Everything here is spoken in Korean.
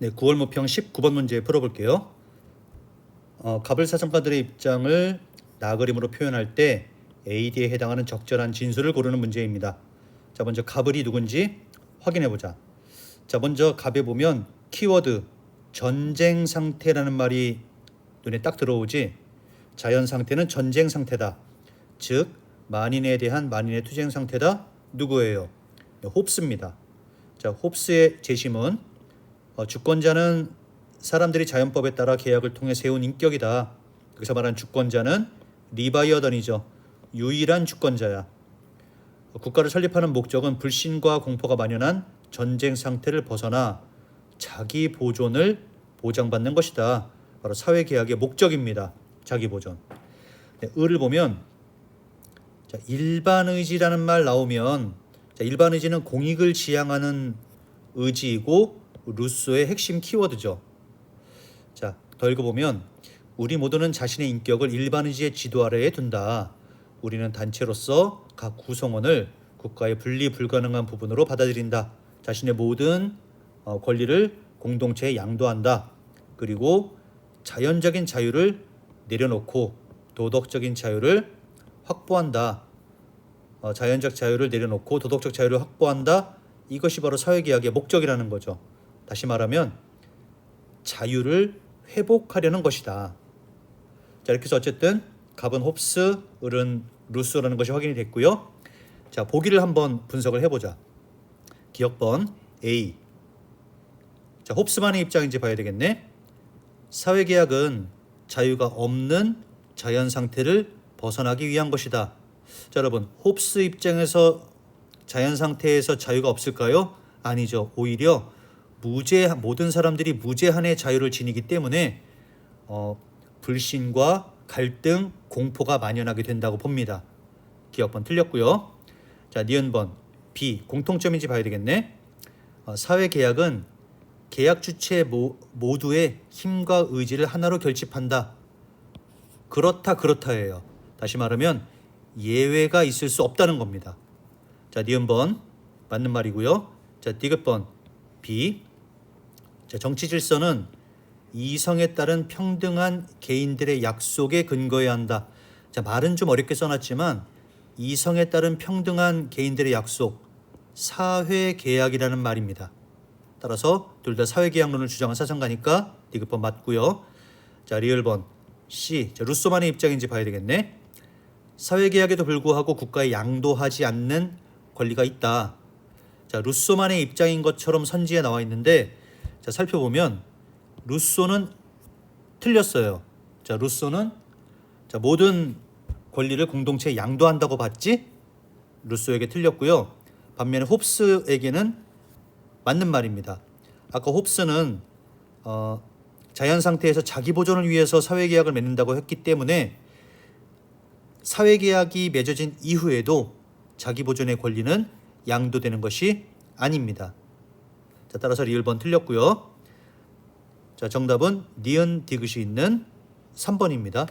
네, 9월 모평 19번 문제 풀어볼게요. 어, 갑을 사정가들의 입장을 나그림으로 표현할 때 AD에 해당하는 적절한 진수를 고르는 문제입니다. 자, 먼저 갑을이 누군지 확인해 보자. 자, 먼저 갑에 보면 키워드 전쟁 상태라는 말이 눈에 딱 들어오지. 자연 상태는 전쟁 상태다. 즉 만인에 대한 만인의 투쟁 상태다. 누구예요? 네, 홉스입니다. 자, 홉스의 재심은 어, 주권자는 사람들이 자연법에 따라 계약을 통해 세운 인격이다. 여기서 말하는 주권자는 리바이어던이죠. 유일한 주권자야. 어, 국가를 설립하는 목적은 불신과 공포가 만연한 전쟁 상태를 벗어나 자기 보존을 보장받는 것이다. 바로 사회 계약의 목적입니다. 자기 보존. 네, 을을 보면 자, 일반 의지라는 말 나오면 자, 일반 의지는 공익을 지향하는 의지이고 루소의 핵심 키워드죠. 자, 더 읽어보면 우리 모두는 자신의 인격을 일반 의지의 지도 아래에 둔다. 우리는 단체로서 각 구성원을 국가의 분리 불가능한 부분으로 받아들인다. 자신의 모든 어, 권리를 공동체에 양도한다. 그리고 자연적인 자유를 내려놓고 도덕적인 자유를 확보한다. 어, 자연적 자유를 내려놓고 도덕적 자유를 확보한다. 이것이 바로 사회계약의 목적이라는 거죠. 다시 말하면 자유를 회복하려는 것이다. 자 이렇게 해서 어쨌든 갑은 홉스, 을은 루소라는 것이 확인이 됐고요. 자 보기를 한번 분석을 해보자. 기억번 A. 자 홉스만의 입장인지 봐야 되겠네. 사회계약은 자유가 없는 자연 상태를 벗어나기 위한 것이다. 자 여러분 홉스 입장에서 자연 상태에서 자유가 없을까요? 아니죠. 오히려 무죄 모든 사람들이 무제한의 자유를 지니기 때문에 어, 불신과 갈등, 공포가 만연하게 된다고 봅니다. 기억번 틀렸고요. 자, 니은번 B 공통점인지 봐야 되겠네. 어, 사회 계약은 계약 주체 모, 모두의 힘과 의지를 하나로 결집한다. 그렇다 그렇다예요. 다시 말하면 예외가 있을 수 없다는 겁니다. 자, 니은번 맞는 말이고요. 자, 디귿번 B. 자, 정치 질서는 이성에 따른 평등한 개인들의 약속에 근거해야 한다. 자, 말은 좀 어렵게 써놨지만 이성에 따른 평등한 개인들의 약속, 사회 계약이라는 말입니다. 따라서 둘 다 사회 계약론을 주장한 사상가니까 디귿번 맞고요. 자, 리을번 C. 자, 루소만의 입장인지 봐야 되겠네. 사회 계약에도 불구하고 국가에 양도하지 않는 권리가 있다. 자, 루소만의 입장인 것처럼 선지에 나와 있는데 자, 살펴보면 루소는 틀렸어요. 자, 루소는 자, 모든 권리를 공동체에 양도한다고 봤지? 루소에게 틀렸고요. 반면에 홉스에게는 맞는 말입니다. 아까 홉스는 어, 자연 상태에서 자기 보존을 위해서 사회 계약을 맺는다고 했기 때문에 사회 계약이 맺어진 이후에도 자기 보존의 권리는 양도되는 것이 아닙니다. 자, 따라서 리을번 틀렸고요. 자, 정답은 니은 디귿이 있는 3번입니다.